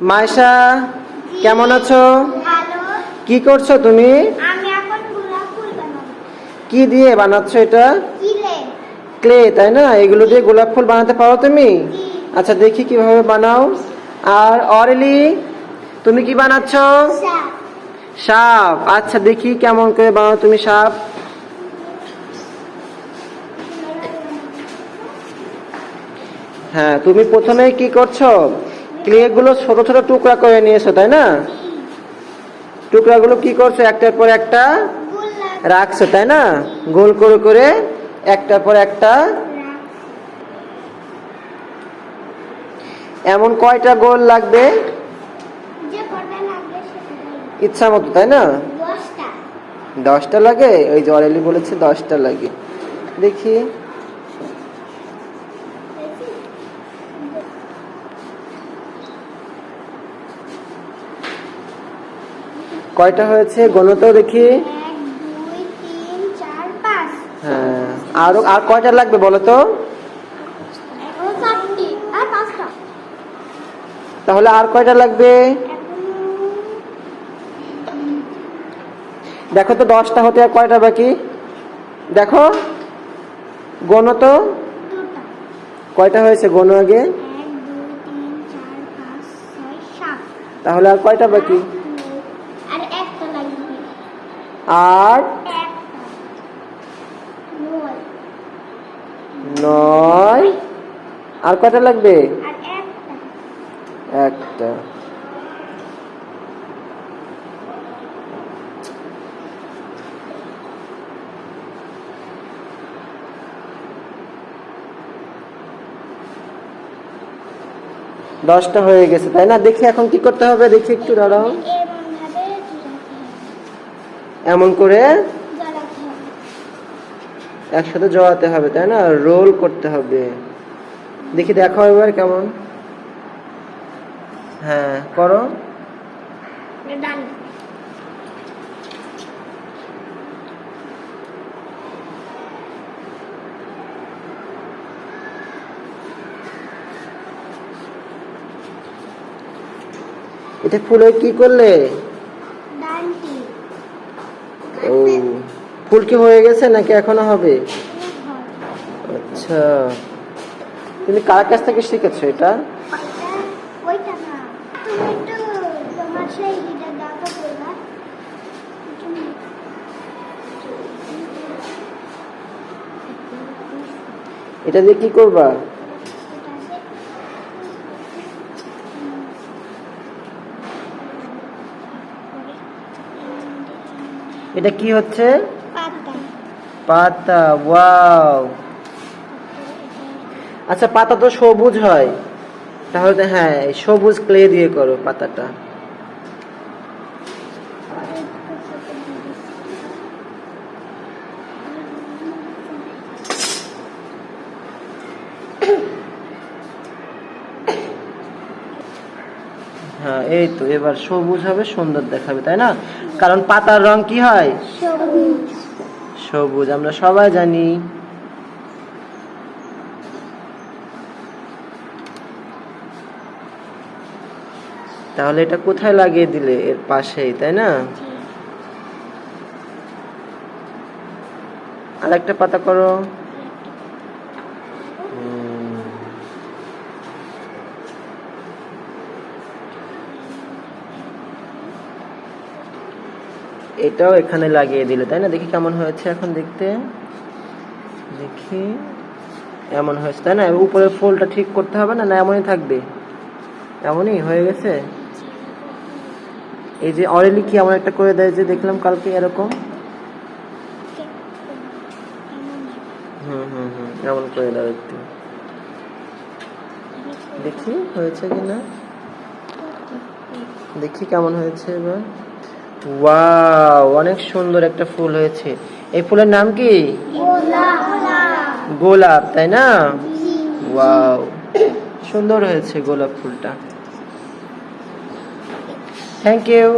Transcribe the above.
মাইশা কেমন আছো? কি করছ তুমি? কি দিয়ে বানাচ্ছ এটা? ক্লে। তাই না? এগুলো দিয়ে গোলাপ ফুল বানাতে পারো তুমি? আচ্ছা দেখি কীভাবে বানাও। আর অরেলি তুমি কি বানাচ্ছ? সাপ। আচ্ছা দেখি কেমন করে বানাও তুমি সাপ। হ্যাঁ তুমি প্রথমে কি করছ? ক্লে গুলো ছোট ছোট টুকরা করে নিয়েছো তাই না? টুকরাগুলো কি করছ? একটার পর একটা রাখছো তাই না? গোল করে করে একটার পর একটা এমন কয়টা গোল লাগবে। ইচ্ছা মতো তাই না? দশটা। দশটা লাগে? ওই জরেলি বলেছে দশটা লাগে। দেখি। কয়টা হয়েছে? গণতেও দেখি। হ্যাঁ। আরও আর কয়টা লাগবে বলো তো? তাহলে আর কয়টা লাগবে? দেখো তো দশটা হতে আর কয়টা বাকি? দেখো। গণ তো। কয়টা হয়েছে গণ আগে? তাহলে আর কয়টা বাকি? আট নয়। আর কয়টা লাগবে? একটা। দশটা হয়ে গেছে, তাই না? দেখি এখন কি করতে হবে, দেখি একটু দাঁড়াও। এমন করে একসাথে জড়াতে হবে তাই না? রোল করতে হবে। দেখি দেখো এবার কেমন। হ্যাঁ করো। এটা ফুলে কি করলে? ও ফুল কি হয়ে গেছে নাকি এখনও হবে? আচ্ছা। তুমি কার কাছ থেকে শিখেছো এটা? এটা দিয়ে কি করবা? এটা কি হচ্ছে? পাতা। ওয়াও। আচ্ছা পাতা তো সবুজ হয়। তাহলে হ্যাঁ সবুজ ক্লে দিয়ে করো পাতাটা। হ্যাঁ এই তো এবার সবুজ হবে সুন্দর দেখাবে তাই না? কারণ পাতার রং কি হয়? সবুজ। আমরা সবাই জানি। তাহলে এটা কোথায় লাগিয়ে দিলে? এর পাশেই তাই না? আর একটা পাতা করো। এটাও এখানে লাগিয়ে দিলে, তাই না? দেখি কেমন হয়েছে এখন দেখতে। দেখি, এমন হয়েছে, তাই না? উপরে ফুলটা ঠিক করতে হবে না না এমনই থাকবে? এমনই হয়ে গেছে? এই যে অরেলি কি এমন একটা করে দেয় যে দেখলাম কালকে এরকম? হুম হুম হুম, এমন করে দাও একটু। দেখি, হয়েছে কিনা? দেখি কেমন হয়েছে এবার। ওয়াও অনেক সুন্দর একটা ফুল হয়েছে। এই ফুলের নাম কি? গোলাপ। তাই না? ওয়াও সুন্দর হয়েছে গোলাপ ফুলটা। Thank you